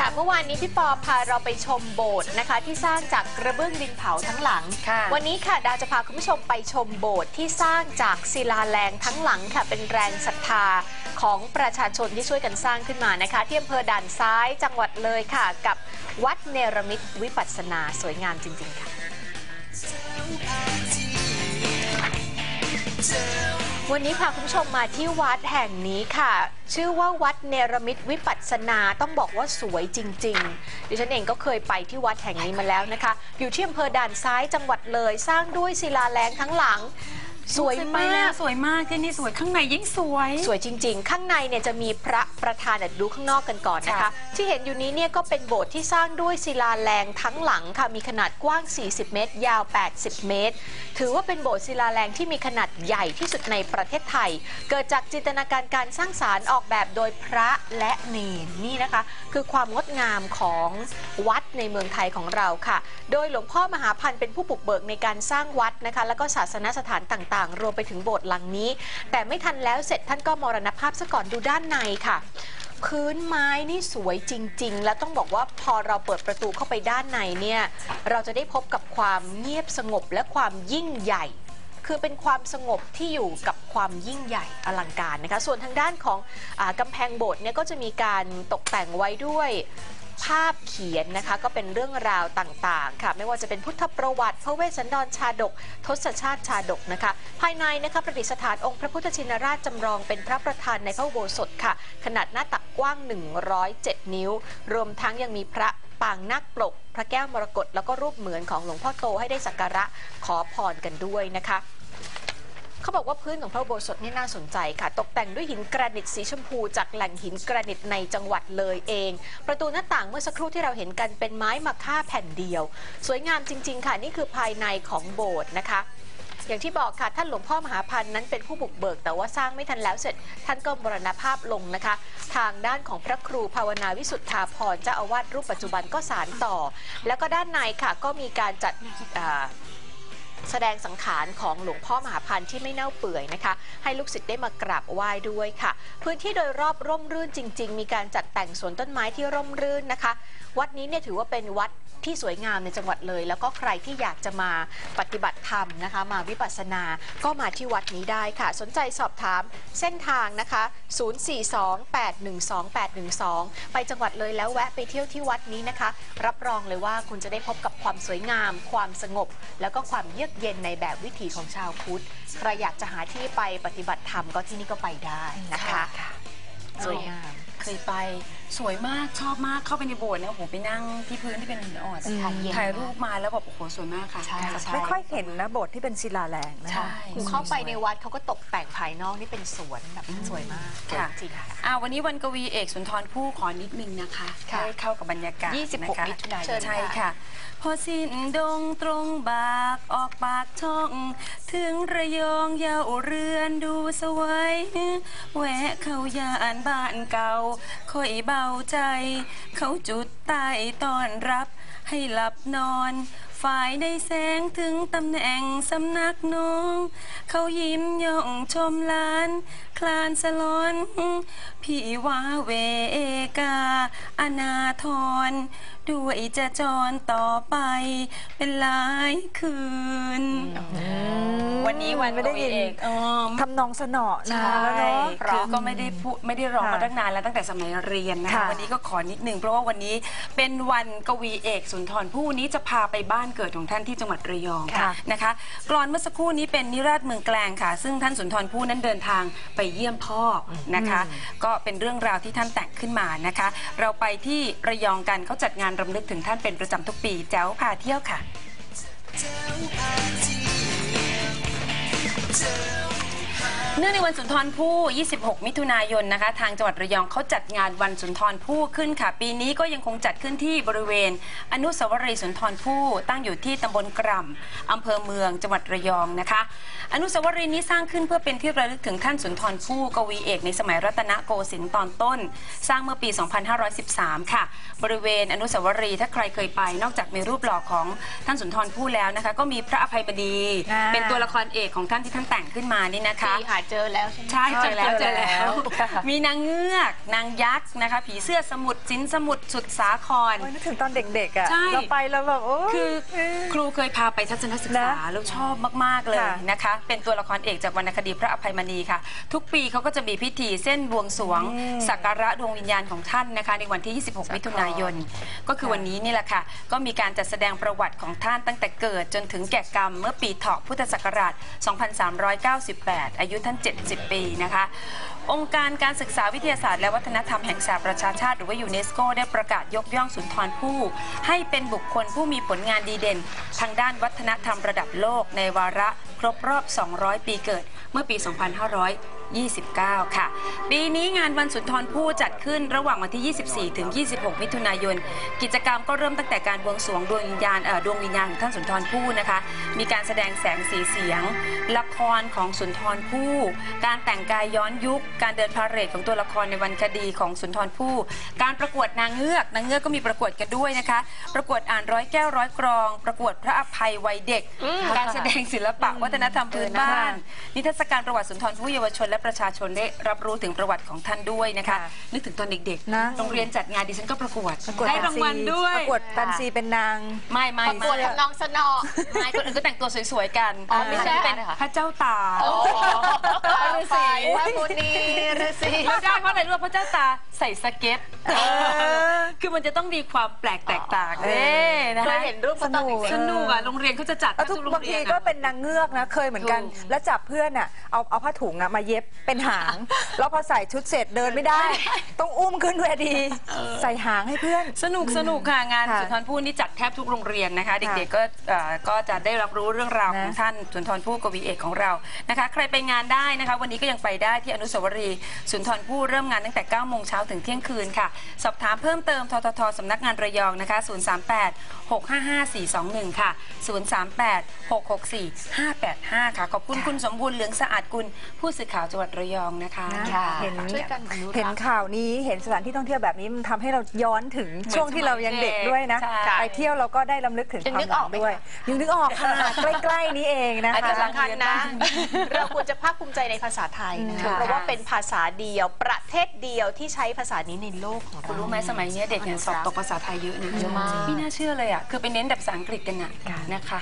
ค่ะเมื่อวานนี้พี่ปอพาเราไปชมโบสถ์นะคะ ที่สร้างจากกระเบื้องดินเผาทั้งหลัง ค่ะวันนี้ค่ะดาวจะพาคุณผู้ชมไปชมโบสถ์ที่สร้างจากศิลาแรงทั้งหลังค่ะเป็นแรงศรัทธาของประชาชนที่ช่วยกันสร้างขึ้นมานะคะที่อำเภอด่านซ้ายจังหวัดเลยค่ะ กับวัดเนรมิตวิปัสสนาสวยงามจริงๆค่ะ วันนี้พาคุณผู้ชมมาที่วัดแห่งนี้ค่ะ ชื่อว่าวัดเนรมิตวิปัสสนาต้องบอกว่าสวยจริง ๆ ดิฉันเองก็เคยไปที่วัดแห่งนี้มาแล้วนะคะ อยู่ที่อำเภอด่านซ้ายจังหวัดเลย สร้างด้วยศิลาแรงทั้งหลัง สวยไปมาแล้วกสวยมากที่นี่สวยข้างในยิ่งสวย สวยจริง ๆ ข้างในเนี่ยจะมีพระประธานเดี๋ยวดูข้างนอกกันก่อนนะคะค่ะที่เห็นอยู่นี้เนี่ยก็เป็นโบสถ์ที่สร้างด้วยศิลาแรงทั้งหลังค่ะ มีขนาดกว้าง 40 เมตร ยาว 80 เมตร ถือว่าเป็นโบสถ์ศิลาแรงที่มีขนาดใหญ่ที่สุดในประเทศไทย เกิดจากจินตนาการการสร้างสารรค์ออกแบบโดยพระและเนรนี่นะคะ คือความงดงามของวัดในเมืองไทยของเราค่ะ โดยหลวงพ่อมหาพันธ์เป็นผู้บุกเบิกในการสร้างวัดนะคะ แล้วก็ศาสนสถานต่างๆ รวมไปถึงโบสถ์หลังนี้ แต่ไม่ทันแล้วเสร็จท่านก็มรณภาพซะก่อนดูด้านในค่ะ พื้นไม้นี่สวยจริง ๆ แล้วต้องบอกว่าพอเราเปิดประตูเข้าไปด้านในเนี่ยเราจะได้พบกับความเงียบสงบและความยิ่งใหญ่คือเป็นความสงบที่อยู่กับความยิ่งใหญ่อลังการนะคะ ส่วนทางด้านของอกำแพงโบสถ์เนี่ยก็จะมีการตกแต่งไว้ด้วย ภาพเขียนนะคะ ก็เป็นเรื่องราวต่างๆ ค่ะ ไม่ว่าจะเป็นพุทธประวัติ พระเวสสันดรชาดก ทศชาติชาดกนะคะ ภายในนะคะประดิษฐานองค์พระพุทธชินราชจำลองเป็นพระประธานในพระโบสถค่ะ ขนาดหน้าตักกว้าง 107 นิ้ว รวมทั้งยังมีพระปางนาคปลก พระแก้วมรกตแล้วก็รูปเหมือนของหลวงพ่อโตให้ได้สักการะขอพรกันด้วยนะคะ เขาบอกว่าพื้นของพระอุโบสถนี่น่าสนใจค่ะ ตกแต่งด้วยหินกรนิตสีชมพูจากแหล่งหินกรนิตในจังหวัดเลยเอง ประตูหน้าต่างเมื่อสักครู่ที่เราเห็นกันเป็นไม้มะค่าแผ่นเดียว สวยงามจริง ๆ ค่ะ นี่คือภายในของโบสถ์นะคะอย่างที่บอกค่ะท่านหลวงพ่อมหาพันธ์นั้นเป็นผู้บุกเบิก แต่ว่าสร้างไม่ทันแล้วเสร็จ ท่านก็มรณภาพลงนะคะ ทางด้านของพระครูภาวนาวิสุทธาพรเจ้าอาวาสรูปปัจจุบันก็สารต่อ แล้วก็ด้านในค่ะก็มีการจัด แสดงสังขารของหลวงพ่อมหาพันธ์ที่ไม่เน่าเปื่อยนะคะ ให้ลูกศิษย์ได้มากราบไหว้ด้วยค่ะ พื้นที่โดยรอบร่มรื่นจริง ๆ มีการจัดแต่งสวนต้นไม้ที่ร่มรื่นนะคะ วัดนี้เนี่ยถือว่าเป็นวัด ที่สวยงามในจังหวัดเลย แล้วก็ใครที่อยากจะมาปฏิบัติธรรมนะคะ มาวิปัสสนาก็มาที่วัดนี้ได้ค่ะ สนใจสอบถามเส้นทางนะคะ 042812812 ไปจังหวัดเลยแล้วแวะไปเที่ยวที่วัดนี้นะคะ รับรองเลยว่าคุณจะได้พบกับความสวยงาม ความสงบ แล้วก็ความเยือกเย็นในแบบวิถีของชาวพุทธใครอยากจะหาที่ไปปฏิบัติธรรมก็ที่นี่ก็ไปได้นะคะ สวยงาม เคยไป สวยมากชอบมากเข้าไปในโบสถ์เนี่ยโอ้โหไปนั่งที่พื้นที่เป็นหินอ่อนอืม ถ่ายรูปมาแล้วแบบโอ้โหสวยมากค่ะ ใช่ใช่ ไม่ค่อยเห็นนะโบทที่เป็นศิลาแรงนะใช่ คะคือเข้าไปในวัดเขาก็ตกแต่งภายนอกนี่เป็นสวนแบบสวยมากค่ะ จริงๆค่ะ อ่าวันนี้วันกวีเอกสุนทรภู่ขอนิดนึงนะคะค่ะให้เข้ากับบรรยากาศ26นะคะมิถุนายนเชิญใช่ค่ะพ อสิ้นดงตรงบากออกปากช่อง ถึงระยองยาวเรือนดูสวยแวะเข้ายานบ้านเก่า ค่อยเบาใจ เขาจุดใต้ตอนรับให้หลับนอน ฝ่ายได้แสงถึงตำแหน่งสำนักน้อง เขายิ้มย่องชมลาน คลานสลอน พี่ว่าเวกา อนาทร ด้วยจะจรต่อไป เป็นหลายคืน วันนี้วันไม่ได้ยินกวีเอกเออทำนองสนอนะใช่แล้วเนาะคือก็ไม่ได้พูดไม่ได้ร้องค่ะมาตั้งนานแล้วตั้งแต่สมัยเรียนนะคะค่ะวันนี้ก็ขอนิดนึงเพราะว่าวันนี้เป็นวันกวีเอกสุนทรภู่นี้จะพาไปบ้านเกิดของท่านที่จังหวัดระยองค่ะนะคะกรอนเมื่อสักครู่นี้เป็นนิราชเมืองแกลงค่ะ ซึ่งท่านสุนทรภู่นั้นเดินทางไปเยี่ยมพ่อนะคะ ก็เป็นเรื่องราวที่ท่านแต่งขึ้นมานะคะ เราไปที่ระยองกันเขาจัดงานรำลึกถึงท่านเป็นประจำทุกปีแจ้วพาเที่ยวค่ะ เนื่องในวันสุนทรภู่ 26 มิถุนายนนะคะ ทางจังหวัดระยองเขาจัดงานวันสุนทรภู่ขึ้นค่ะ ปีนี้ก็ยังคงจัดขึ้นที่บริเวณ อนุสาวรีย์สุนทรภู่ตั้งอยู่ที่ตำบลกร่ำอำเภอเมืองจังหวัดระยองนะคะ อนุสาวรีย์นี้สร้างขึ้นเพื่อเป็นที่ระลึกถึงท่านสุนทรภู่กวีเอกในสมัยรัตนโกสินทร์ตอนต้น สร้างเมื่อปี 2513 ค่ะ บริเวณอนุสาวรีย์ถ้าใครเคยไป นอกจากมีรูปหล่อของท่านสุนทรภู่แล้วนะคะ ก็มีพระอภัยบดีอ่าเป็นตัวละครเอกของท่านที่ท่านแต่งขึ้นมานี่นะคะที่หาเจอแล้วใช่ไหม ใช่เจอแล้วเจเจออแล้แล้ววค่ะมีนางเงือกนางยักษ์นะคะ ผีเสื้อสมุทรสินสมุทรสุดสาคร โอ้ยนึกถึงตอนเด็กๆอะใช่ เราไปแล้วแบบโอ้ย คือครูเคยพาไปทัศนศึกษานะแล้วชอบมาก ๆ เลยค่ะนะคะ เป็นตัวละครเอกจากวรรณคดีพระอภัยมณีค่ะ ทุกปีเขาก็จะมีพิธีเส้นบวงสรวง สักการะดวงวิญญาณของท่านนะคะ ในวันที่ 26 มิถุนายน ก็คือวันนี้นี่แหละค่ะ ก็มีการจัดแสดงประวัติของท่านตั้งแต่เกิด จนถึงแก่กรรมเมื่อปีเถาะพุทธศักราช 2398 อายุท่าน70 ปีนะคะ องค์การการศึกษาวิทยาศาสตร์และวัฒนธรรมแห่งสหประชาชาติ หรือว่ายูเนสโกได้ประกาศยกย่องสุนทรภู่ให้เป็นบุคคลผู้มีผลงานดีเด่น ทางด้านวัฒนธรรมระดับโลกในวาระครบรอบ 200 ปีเกิดเมื่อปี 2500 2529 ค่ะ ปีนี้งานวันสุนทรภู่จัดขึ้นระหว่างวันที่ 24 ถึง 26 มิถุนายน กิจกรรมก็เริ่มตั้งแต่การบวงสรวงดวงวิญญาณเอ่อดวงวิญญาณของท่านสุนทรภู่นะคะ มีการแสดงแสงสีเสียง ละครของสุนทรภู่ การแต่งกายย้อนยุค การเดินพาเหรดของตัวละครในวันคดีของสุนทรภู่ การประกวดนางเงือก นางเงือกก็มีประกวดกันด้วยนะคะ ประกวดอ่านร้อยแก้วร้อยกรอง ประกวดพระอภัยวัยเด็ก การแสดงศิลปะวัฒนธรรมพื้นบ้าน นิทรรศการประวัติสุนทรภู่เยาวชนและประชาชนได้รับรู้ถึงประวัติของท่านด้วยนะคะค่ะนึกถึงตอนเด็กนะ ๆ โรงเรียนจัดงานดิฉันก็ประกวดประกวดได้รางวัลด้วย ประกวดแฟนซีเป็นนาง ไม่ไม่ประกวดไม่ทำนองสนอ ไม่คนอื่นก็แต่งตัวสวยๆกันอ๋อไม่ใช่ ดิฉันเป็นพระเจ้าตาโอ้ฤาษีพระมุนีฤาษีไม่ได้เพราะอะไรรู้ป่ะเพราะเจ้าตา ใส่สเก็ตคือมันจะต้องมีความแปลกแตกต่างเออเน่นะเคคะยเห็นรูปเขาตอนเด็กสนุกอะโรงเรียนเขาจะจัดแล้วทุกโรงบางรีทียอะ ก็เป็นนางเงือกนะเคยเหมือนกัน ถูก แล้วจับเพื่อนอะเอาเอาผ้าถุงอะมาเย็บเป็นหาง แล้วพอใส่ชุดเสร็จเดินไม่ได้ ต้องอุ้มขึ้นเวทีใส่หางให้เพื่อน สนุกสนุกค่ะงานค่ะสุนทรภู่นี่จัดแทบทุกโรงเรียนนะคะ ค่ะเด็กๆก็เอ่อก็จะได้รับรู้เรื่องราวนะของท่านสุนทรภู่กวีเอกของเรานะคะ ใครไปงานได้นะคะ วันนี้ก็ยังไปได้ที่อนุสาวรีย์สุนทรภู่เริ่มงานตั้งแต่9โมงเช้าถึงเที่ยงคืนค่ะ สอบถามเพิ่มเติมทททสำนักงานระยองนะคะ 038 655 421 ค่ะ 038 664 585 ค่ะ ขอบคุณคุณสมบูรณ์เหลืองสะอาดกุลผู้สื่อข่าวจังหวัดระยองนะคะนะค่ะ เห็นช่วยกันอนุรักษ์ เห็นข่าวนี้เห็นสถานที่ท่องเที่ยวแบบนี้มันทำให้เราย้อนถึงช่วงที่เรายังเด็กด้วยนะ ใช่ไปเที่ยวเราก็ได้ลำลึกถึงยังควานึมกหอลัอกงไหมด้วย คะ ยังนึกออกค่ะ ใกล้ๆนี้เองนะอาจคะจะสำคัญนะ เราควรจะภาคภูมิใจในภาษาไทยนะค่ะ เพราะว่าเป็นภาษาเดียวประเทศเดียวที่ใช้ภาษานี้ในโลกของคุณเรา รู้ไหมสมัยเนี้ยเด็กเนี่ยสอบตกภาษาไทยเยอะนะเยอะมาก ไม่น่าเชื่อเลยอะ คือไปเน้นแต่ภาษาอังกฤษกันน่ะนะคะ